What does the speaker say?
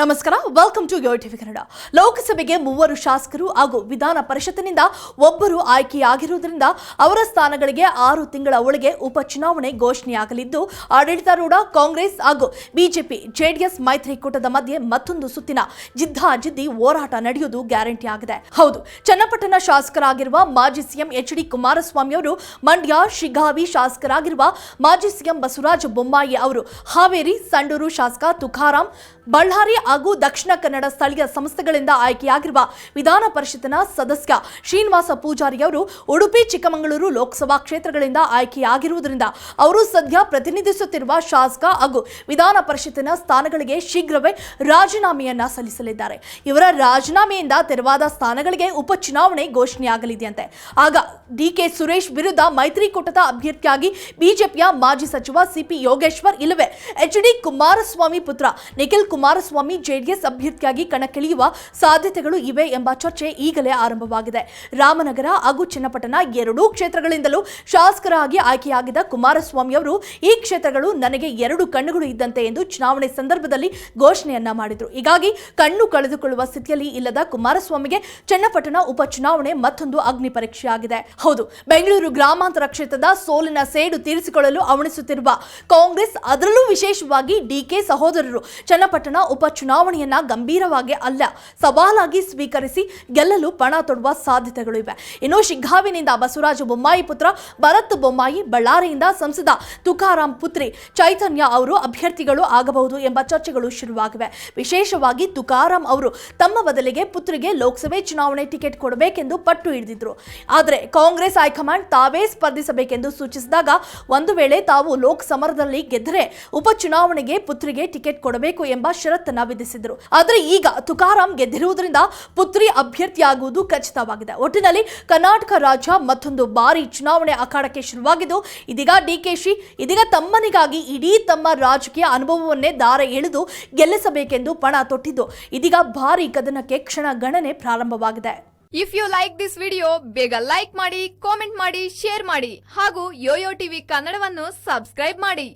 ನಮಸ್ಕಾರ. Welcome to your TV Kannada ಲೋಕಸಭೆಗೆ ಮೂವರು ಶಾಸಕರು ಹಾಗೂ ವಿಧಾನ ಪರಿಷತ್ತಿನಿಂದ ಒಬ್ಬರು ಆಯ್ಕೆಯಾಗಿರುವುದರಿಂದ ಅವರ ಸ್ಥಾನಗಳಿಗೆ ಆರು ತಿಂಗಳ ಒಳಗೆ ಉಪಚುನಾವಣೆ ಘೋಷಣೆಯಾಗಲಿದ್ದು, ಆಡಳಿತಾರೂಢ ಕಾಂಗ್ರೆಸ್ ಹಾಗೂ ಬಿಜೆಪಿ, ಜೆಡಿಎಸ್ ಮೈತ್ರಿಕೂಟದ ಮಧ್ಯೆ ಮತ್ತೊಂದು ಸುತ್ತಿನ ಜಿದ್ದಾಜಿದ್ದಿ ಹೋರಾಟ ನಡೆಯುವುದು ಗ್ಯಾರಂಟಿ ಆಗಿದೆ. ಹೌದು, ಚನ್ನಪಟ್ಟಣ ಶಾಸಕರಾಗಿರುವ ಮಾಜಿ ಸಿಎಂ ಎಚ್ ಡಿ ಕುಮಾರಸ್ವಾಮಿ ಅವರು, ಮಂಡ್ಯ ಶಿಗಾವಿ ಶಾಸಕರಾಗಿರುವ ಮಾಜಿ ಸಿಎಂ ಬಸವರಾಜ ಬೊಮ್ಮಾಯಿ ಅವರು, ಹಾವೇರಿ, ಸಂಡೂರು ಶಾಸಕ ತುಕಾರಾಂ, ಬಳ್ಳಾರಿ ಹಾಗೂ ದಕ್ಷಿಣ ಕನ್ನಡ ಸ್ಥಳೀಯ ಸಂಸ್ಥೆಗಳಿಂದ ಆಯ್ಕೆಯಾಗಿರುವ ವಿಧಾನ ಪರಿಷತ್ನ ಸದಸ್ಯ ಶ್ರೀನಿವಾಸ ಪೂಜಾರಿ ಅವರು ಉಡುಪಿ, ಚಿಕ್ಕಮಗಳೂರು ಲೋಕಸಭಾ ಕ್ಷೇತ್ರಗಳಿಂದ ಆಯ್ಕೆಯಾಗಿರುವುದರಿಂದ ಅವರು ಸದ್ಯ ಪ್ರತಿನಿಧಿಸುತ್ತಿರುವ ಶಾಸಕ ಹಾಗೂ ವಿಧಾನ ಪರಿಷತ್ತಿನ ಸ್ಥಾನಗಳಿಗೆ ಶೀಘ್ರವೇ ರಾಜೀನಾಮೆಯನ್ನ ಸಲ್ಲಿಸಲಿದ್ದಾರೆ. ಇವರ ರಾಜೀನಾಮೆಯಿಂದ ತೆರವಾದ ಸ್ಥಾನಗಳಿಗೆ ಉಪಚುನಾವಣೆ ಘೋಷಣೆಯಾಗಲಿದೆಯಂತೆ. ಆಗ ಡಿಕೆ ಸುರೇಶ್ ವಿರುದ್ಧ ಮೈತ್ರಿಕೂಟದ ಅಭ್ಯರ್ಥಿಯಾಗಿ ಬಿಜೆಪಿಯ ಮಾಜಿ ಸಚಿವ ಸಿಪಿ ಯೋಗೇಶ್ವರ್ ಇಲ್ಲವೇ ಎಚ್ ಡಿ ಕುಮಾರಸ್ವಾಮಿ ಪುತ್ರ ನಿಖಿಲ್ ಕುಮಾರಸ್ವಾಮಿ ಜೆಡಿಎಸ್ ಅಭ್ಯರ್ಥಿಯಾಗಿ ಕಣಕ್ಕಿಳಿಯುವ ಸಾಧ್ಯತೆಗಳು ಇವೆ ಎಂಬ ಚರ್ಚೆ ಈಗಲೇ ಆರಂಭವಾಗಿದೆ. ರಾಮನಗರ, ಹಾಗೂ ಚನ್ನಪಟ್ಟಣ ಎರಡೂ ಕ್ಷೇತ್ರಗಳಿಂದಲೂ ಶಾಸಕರಾಗಿ ಆಯ್ಕೆಯಾಗಿದ್ದ ಕುಮಾರಸ್ವಾಮಿ ಅವರು ಈ ಕ್ಷೇತ್ರಗಳು ನನಗೆ ಎರಡು ಕಣ್ಣುಗಳು ಇದ್ದಂತೆ ಎಂದು ಚುನಾವಣೆ ಸಂದರ್ಭದಲ್ಲಿ ಘೋಷಣೆಯನ್ನ ಮಾಡಿದ್ರು. ಹೀಗಾಗಿ ಕಣ್ಣು ಕಳೆದುಕೊಳ್ಳುವ ಸ್ಥಿತಿಯಲ್ಲಿ ಇಲ್ಲದ ಕುಮಾರಸ್ವಾಮಿಗೆ ಚನ್ನಪಟ್ಟಣ ಉಪಚುನಾವಣೆ ಮತ್ತೊಂದು ಅಗ್ನಿ ಪರೀಕ್ಷೆಯಾಗಿದೆ. ಹೌದು, ಬೆಂಗಳೂರು ಗ್ರಾಮಾಂತರ ಕ್ಷೇತ್ರದ ಸೋಲಿನ ಸೇಡು ತೀರಿಸಿಕೊಳ್ಳಲು ಅವಣಿಸುತ್ತಿರುವ ಕಾಂಗ್ರೆಸ್ ಅದರಲ್ಲೂ ವಿಶೇಷವಾಗಿ ಡಿಕೆ ಸಹೋದರರು. ಚನ್ನಪಟ್ಟಣ ಉಪಚುನಾವಣೆಯನ್ನ ಗಂಭೀರವಾಗಿ ಅಲ್ಲ, ಸವಾಲಾಗಿ ಸ್ವೀಕರಿಸಿ ಗೆಲ್ಲಲು ಪಣ ತೊಡುವ ಸಾಧ್ಯತೆಗಳು ಇವೆ ಇನ್ನು ಶಿಗ್ಗಾವಿನಿಂದ ಬಸವರಾಜ ಬೊಮ್ಮಾಯಿ ಪುತ್ರ ಭರತ್ ಬೊಮ್ಮಾಯಿ ಬಳ್ಳಾರಿಯಿಂದ ಸಂಸದ ತುಕಾರಾಂ ಪುತ್ರಿ ಚೈತನ್ಯ ಅವರು ಅಭ್ಯರ್ಥಿಗಳು ಆಗಬಹುದು ಎಂಬ ಚರ್ಚೆಗಳು ಶುರುವಾಗಿವೆ. ವಿಶೇಷವಾಗಿ ತುಕಾರಾಂ ಅವರು ತಮ್ಮ ಬದಲಿಗೆ ಪುತ್ರಿಗೆ ಲೋಕಸಭೆ ಚುನಾವಣೆ ಟಿಕೆಟ್ ಕೊಡಬೇಕೆಂದು ಪಟ್ಟು ಹಿಡಿದಿದ್ರು. ಆದರೆ ಕಾಂಗ್ರೆಸ್ ಹೈಕಮಾಂಡ್ ತಾವೇ ಸ್ಪರ್ಧಿಸಬೇಕೆಂದು ಸೂಚಿಸಿದಾಗ ಒಂದು ವೇಳೆ ತಾವು ಲೋಕ್ ಸಮರದಲ್ಲಿ ಗೆದ್ದರೆ ಉಪಚುನಾವಣೆಗೆ ಪುತ್ರಿಗೆ ಟಿಕೆಟ್ ಕೊಡಬೇಕು ಎಂಬ ಷರತ್ತನ್ನ ವಿಧಿಸಿದ್ರು. ಆದರೆ ಈಗ ತುಕಾರಾಂ ಗೆದ್ದಿರುವುದರಿಂದ ಪುತ್ರಿ ಅಭ್ಯರ್ಥಿಯಾಗುವುದು ಖಚಿತವಾಗಿದೆ. ಒಟ್ಟಿನಲ್ಲಿ ಕರ್ನಾಟಕ ರಾಜ್ಯ ಮತ್ತೊಂದು ಬಾರಿ ಚುನಾವಣೆ ಅಖಾಡಕ್ಕೆ ಶುರುವಾಗಿದ್ದು, ಇದೀಗ ಡಿಕೆಶಿ ಇದೀಗ ತಮ್ಮನಿಗಾಗಿ ಇಡೀ ತಮ್ಮ ರಾಜಕೀಯ ಅನುಭವವನ್ನೇ ದಾರ ಎಳೆದು ಗೆಲ್ಲಿಸಬೇಕೆಂದು ಪಣ ತೊಟ್ಟಿದ್ದು. ಇದೀಗ ಭಾರಿ ಕದನಕ್ಕೆ ಕ್ಷಣ ಗಣನೆ ಪ್ರಾರಂಭವಾಗಿದೆ. If you like this video ಬೇಗ ಲೈಕ್ ಮಾಡಿ ಕಾಮೆಂಟ್ ಮಾಡಿ ಶೇರ್ ಮಾಡಿ ಹಾಗೂ ಯೋಯೋ ಟಿವಿ ಕನ್ನಡವನ್ನು ಸಬ್ಸ್ಕ್ರೈಬ್ ಮಾಡಿ.